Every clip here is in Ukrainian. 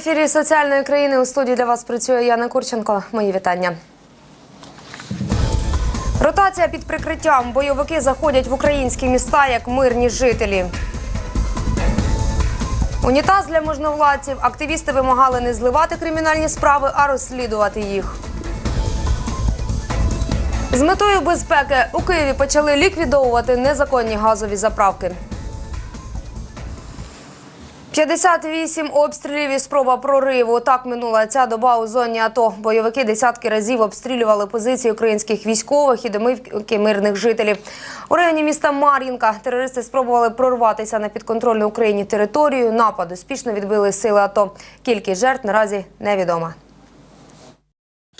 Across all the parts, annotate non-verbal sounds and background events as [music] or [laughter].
Ефірі соціальної країни у студії для вас працює Яна Курченко. Мої вітання. Ротація під прикриттям. Бойовики заходять в українські міста як мирні жителі. Унітаз для можновладців. Активісти вимагали не зливати кримінальні справи, а розслідувати їх. З метою безпеки у Києві почали ліквідовувати незаконні газові заправки. 58 обстрілів і спроба прориву. Так минула ця доба у зоні АТО. Бойовики десятки разів обстрілювали позиції українських військових і домівки мирних жителів. У районі міста Мар'їнка терористи спробували прорватися на підконтрольну Україні територію. Напад успішно відбили сили АТО. Кількість жертв наразі невідома.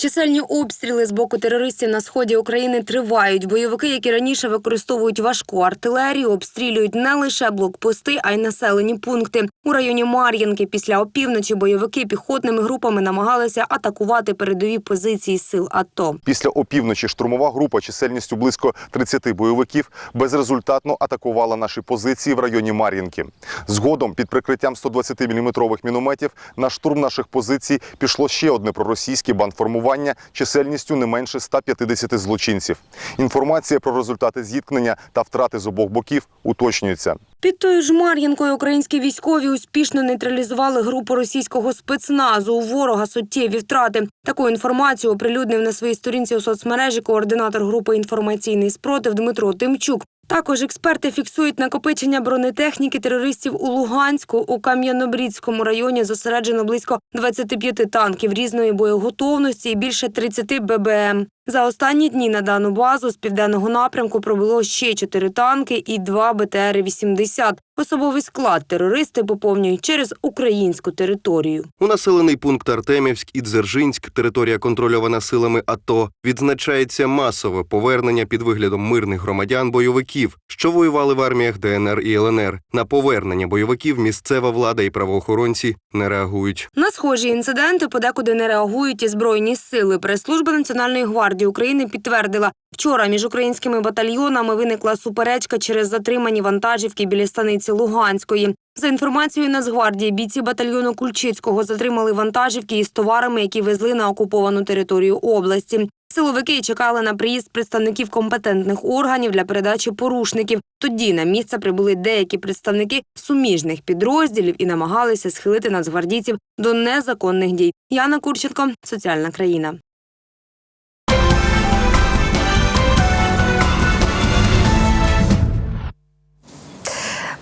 Чисельні обстріли з боку терористів на сході України тривають. Бойовики, які раніше використовують важку артилерію, обстрілюють не лише блокпости, а й населені пункти. У районі Мар'їнки після опівночі бойовики піхотними групами намагалися атакувати передові позиції сил АТО. Після опівночі штурмова група чисельністю близько 30 бойовиків безрезультатно атакувала наші позиції в районі Мар'їнки. Згодом під прикриттям 120-мм мінометів на штурм наших позицій пішло ще одне проросійське бандформування чисельністю не менше 150 злочинців. Інформація про результати зіткнення та втрати з обох боків уточнюється. Під тою ж Мар'їнкою українські військові успішно нейтралізували групу російського спецназу. У ворога суттєві втрати. Таку інформацію оприлюднив на своїй сторінці у соцмережі координатор групи інформаційний спротив Дмитро Тимчук. Також експерти фіксують накопичення бронетехніки терористів у Луганську. У Кам'янобрідському районі зосереджено близько 25 танків різної боєготовності і більше 30 ББМ. За останні дні на дану базу з південного напрямку пробуло ще 4 танки і 2 БТР-80. Особовий склад терористи поповнюють через українську територію. У населений пункт Артемівськ і Дзержинськ, територія контрольована силами АТО, відзначається масове повернення під виглядом мирних громадян бойовиків, що воювали в арміях ДНР і ЛНР. На повернення бойовиків місцева влада і правоохоронці не реагують. На схожі інциденти подекуди не реагують і збройні сили. Прес-служба Національної гвардії України підтвердила, вчора між українськими батальйонами виникла суперечка через затримані вантажівки біля станиці Луганської. За інформацією Нацгвардії, бійці батальйону Кульчицького затримали вантажівки із товарами, які везли на окуповану територію області. Силовики чекали на приїзд представників компетентних органів для передачі порушників. Тоді на місце прибули деякі представники суміжних підрозділів і намагалися схилити нацгвардійців до незаконних дій. Яна Курченко, соціальна країна.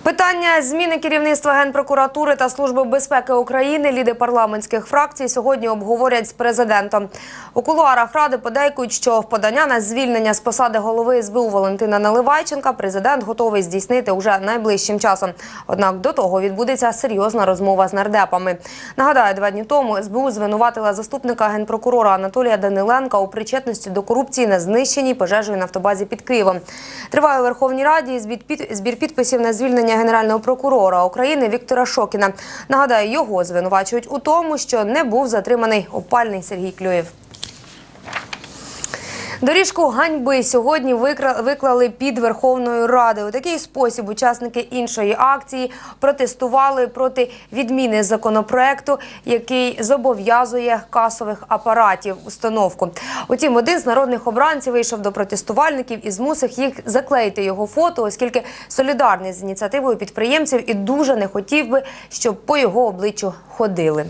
Питання зміни керівництва Генпрокуратури та Служби безпеки України ліди парламентських фракцій сьогодні обговорять з президентом. У кулуарах ради подейкують, що в подання на звільнення з посади голови СБУ Валентина Наливайченка президент готовий здійснити уже найближчим часом. Однак до того відбудеться серйозна розмова з нардепами. Нагадаю, два дні тому СБУ звинуватила заступника генпрокурора Анатолія Даниленка у причетності до корупції на знищеній пожежею нафтобазі під Києвом. Триває у Верховній Раді збір підписів на звільнення генерального прокурора України Віктора Шокіна. Нагадаю, його звинувачують у тому, що не був затриманий опальний Сергій Клюєв. Доріжку ганьби сьогодні виклали під Верховною Радою. У такий спосіб учасники іншої акції протестували проти відміни законопроекту, який зобов'язує касових апаратів установку. Утім, один з народних обранців вийшов до протестувальників і змусив їх заклеїти його фото, оскільки солідарний з ініціативою підприємців і дуже не хотів би, щоб по його обличчю ходили.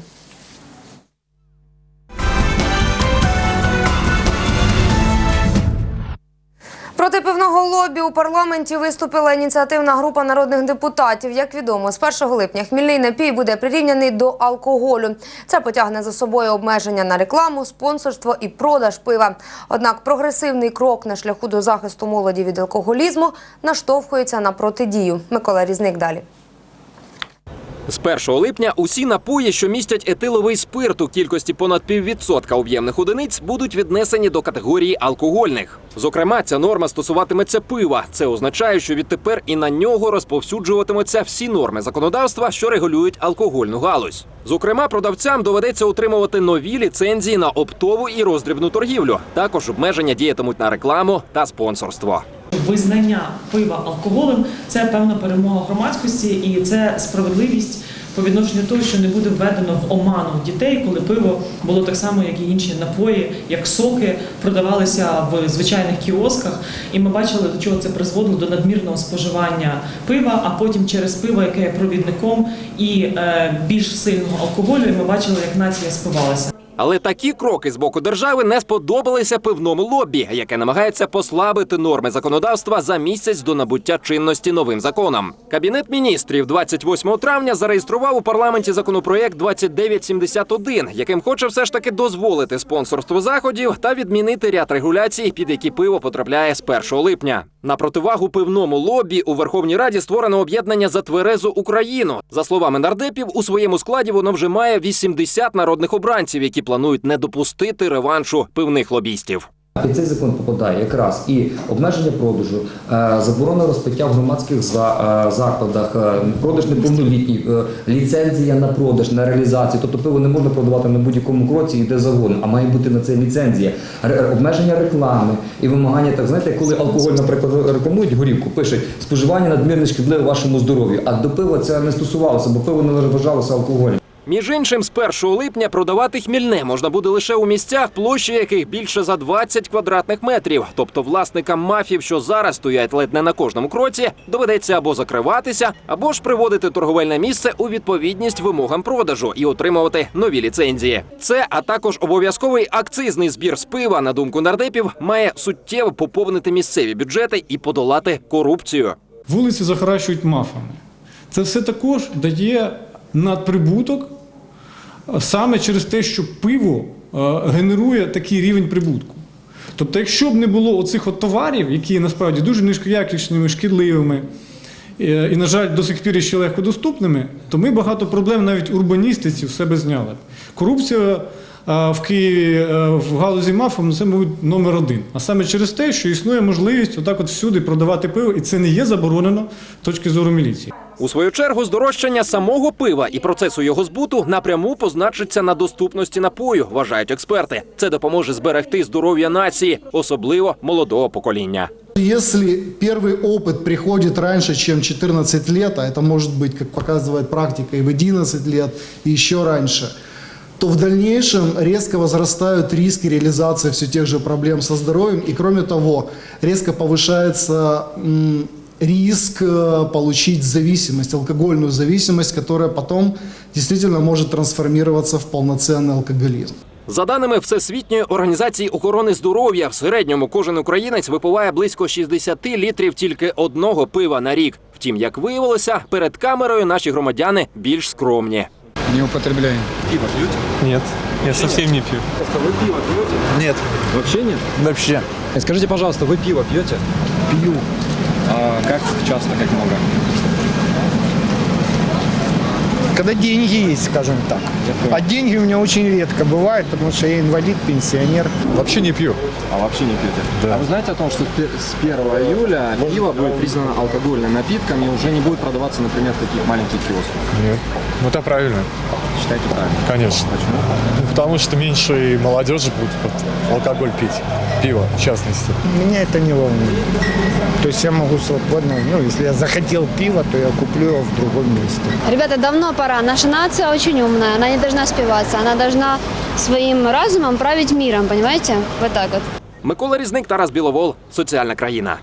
Проти пивного лобі у парламенті виступила ініціативна група народних депутатів. Як відомо, з 1 липня хмільний напій буде прирівняний до алкоголю. Це потягне за собою обмеження на рекламу, спонсорство і продаж пива. Однак прогресивний крок на шляху до захисту молоді від алкоголізму наштовхується на протидію. Микола Різник далі. З 1 липня усі напої, що містять етиловий спирт у кількості понад піввідсотка об'ємних одиниць, будуть віднесені до категорії алкогольних. Зокрема, ця норма стосуватиметься пива. Це означає, що відтепер і на нього розповсюджуватимуться всі норми законодавства, що регулюють алкогольну галузь. Зокрема, продавцям доведеться отримувати нові ліцензії на оптову і роздрібну торгівлю. Також обмеження діятимуть на рекламу та спонсорство. Визнання пива алкоголем це певна перемога громадськості і це справедливість по відношенню того, що не буде введено в оману дітей, коли пиво було так само, як і інші напої, як соки, продавалися в звичайних кіосках. І ми бачили, до чого це призводило до надмірного споживання пива, а потім через пиво, яке є провідником і е, більш сильного алкоголю, і ми бачили, як нація спивалася. Але такі кроки з боку держави не сподобалися пивному лобі, яке намагається послабити норми законодавства за місяць до набуття чинності новим законом. Кабінет міністрів 28 травня зареєстрував у парламенті законопроєкт 2971, яким хоче все ж таки дозволити спонсорство заходів та відмінити ряд регуляцій, під які пиво потрапляє з 1 липня. На противагу пивному лобі у Верховній Раді створено об'єднання за тверезу Україну. За словами нардепів, у своєму складі воно вже має 80 народних обранців, які планують не допустити реваншу пивних лобістів. Під цей закон попадає якраз і обмеження продажу, е, заборона розпиття в громадських е, закладах, е, продаж неповнолітніх, ліцензія на продаж, на реалізацію. Тобто пиво не можна продавати на будь-якому кроці і де завгодно, а має бути на це ліцензія. Обмеження реклами і вимагання, так знаєте, коли алкоголь, наприклад, рекламують горівку, пишуть споживання надмірне шкідливе вашому здоров'ю. А до пива це не стосувалося, бо пиво не вважалося алкоголем. Між іншим, з 1 липня продавати хмільне можна буде лише у місцях, площі яких більше за 20 квадратних метрів. Тобто власникам мафів, що зараз стоять ледь не на кожному кроці, доведеться або закриватися, або ж приводити торговельне місце у відповідність вимогам продажу і отримувати нові ліцензії. Це, а також обов'язковий акцизний збір з пива, на думку нардепів, має суттєво поповнити місцеві бюджети і подолати корупцію. Вулиці захаращують мафами. Це все також дає надприбуток саме через те, що пиво е, генерує такий рівень прибутку. Тобто, якщо б не було оцих от товарів, які насправді дуже низькоякісними, шкідливими е, і, на жаль, до сих пір ще легко доступними, то ми багато проблем навіть урбаністиці в себе зняли. Корупція е, в Києві в галузі мафом це, мабуть, номер один. А саме через те, що існує можливість отак от всюди продавати пиво, і це не є заборонено з точки зору міліції. У свою чергу, здорожчання самого пива і процесу його збуту напряму позначиться на доступності напою, вважають експерти. Це допоможе зберегти здоров'я нації, особливо молодого покоління. Если первый опыт приходит раньше, чем 14 лет, а это может быть, как показывает практика, и в 11 лет, и еще раньше, то в дальнейшем резко возрастают риски реализации все тех же проблем со здоровьем. И кроме того, резко повышается м, риск э, получить зависимость, алкогольную зависимость, которая потом действительно может трансформироваться в полноценный алкоголизм. За даними Всесвітньої організації охорони здоров'я, в середньому кожен українець випиває близько 60 літрів тільки одного пива на рік. Втім, як виявилося, перед камерою наші громадяни більш скромні. Не употребляем. Нет, я совсем не пью. Вы пиво пьете? Нет. Вообще нет? Вообще. Скажите, пожалуйста, вы пиво пьете? Пью. А как часто, как много? Когда деньги есть, скажем так. А деньги у меня очень редко бывают, потому что я инвалид, пенсионер. Вообще не пью. А вообще не пьете? Да. А вы знаете о том, что с 1 июля пиво будет признано алкогольным напитком и уже не будет продаваться, например, в таких маленьких киосках? Нет. Ну это правильно. Считаете правильно? Конечно. Почему? Потому что меньше и молодежи будет вот алкоголь пить. Пиво, в частности. Меня это не волнует. То есть я могу свободно, ну, если я захотел пива, то я куплю его в другом месте. Ребята, давно пора. Наша нация очень умная. Она не должна спиваться. Она должна своим разумом править миром, понимаете? Вот так вот. Микола Різник, Тарас Біловол, соціальна країна.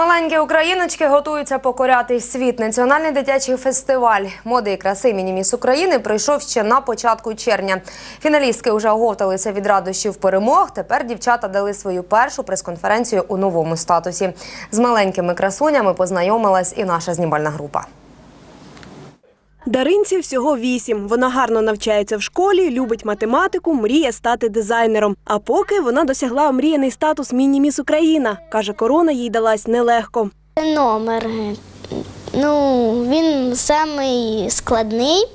Маленькі україночки готуються покоряти світ. Національний дитячий фестиваль моди і краси Мініміс України пройшов ще на початку червня. Фіналістки вже оговталися від радощів перемог. Тепер дівчата дали свою першу прес-конференцію у новому статусі. З маленькими красунями познайомилась і наша знімальна група. Даринці всього вісім. Вона гарно навчається в школі, любить математику, мріє стати дизайнером. А поки вона досягла омріяний статус міні-міс Україна. Каже, корона їй далась нелегко. Номер. Ну, він самий складний.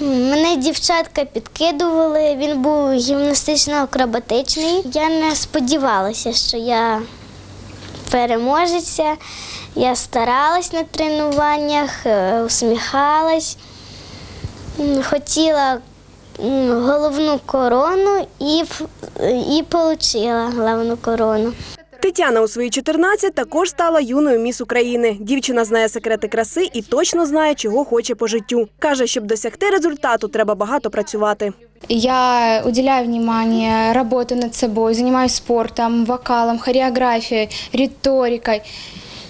Мене дівчатка підкидували, він був гімнастично-акробатичний. Я не сподівалася, що я переможеця. Я старалась на тренуваннях, е, усміхалась, хотіла головну корону і, і отримала головну корону. Тетяна у свої 14 також стала юною міс України. Дівчина знає секрети краси і точно знає, чого хоче по життю. Каже, щоб досягти результату, треба багато працювати. Я уделяю внимание, работаю над собой, занимаюсь спортом, вокалом, хореографией, риторикой.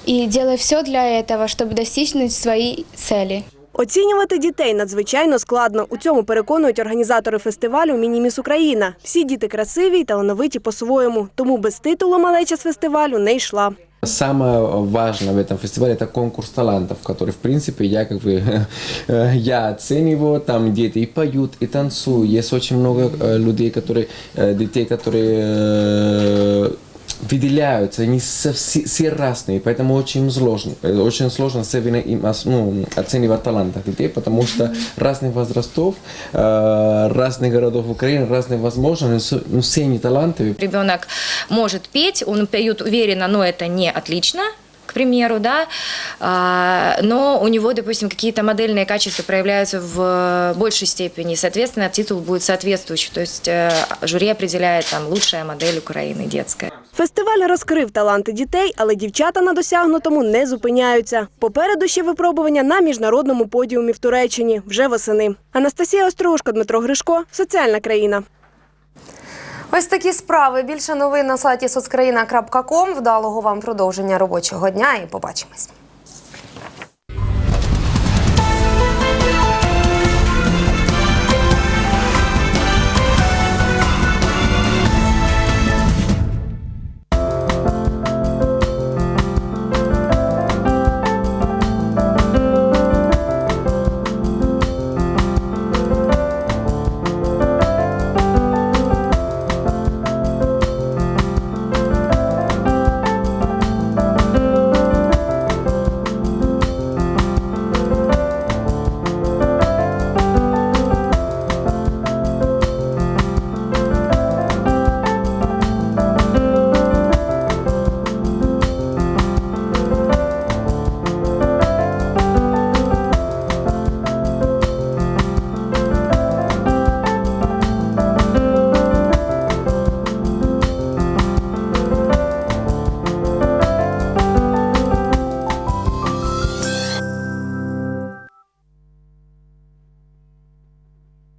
И делаю все для этого, чтобы достичь своей цели. Оцінювати дітей надзвичайно складно. У цьому переконують організатори фестивалю Мініміс Україна. Всі діти красиві й талановиті по-своєму. Тому без титулу малеча з фестивалю не йшла. Самое важное в этом фестивале это конкурс талантов, который, в принципе, я как бы [laughs] я оцениваю, там дети и поют, и танцуют. Есть очень много э, людей, которые, э, детей, которые э, выделяются, они со- все, все разные, поэтому очень сложно, э, очень сложно особенно им ос- ну, оценивать таланты детей, потому что разных возрастов, э, разных городов Украины, разные возможности, ну, все они талантливые, Ребенок может петь, он поет уверенно, но это не отлично, к примеру, да, А, но у него, допустим, какие-то модельные качества проявляются в большей степени, соответственно, титул будет соответствующий, то есть э, жюри определяет там лучшая модель Украины детская. Фестиваль розкрив таланти дітей, але дівчата на досягнутому не зупиняються. Попереду ще випробування на міжнародному подіумі в Туреччині вже восени. Анастасія Острушко, Дмитро Гришко, соціальна країна. Ось такі справи. Більше новин на сайті соцкраїна.ком. Вдалого вам продовження робочого дня і побачимось.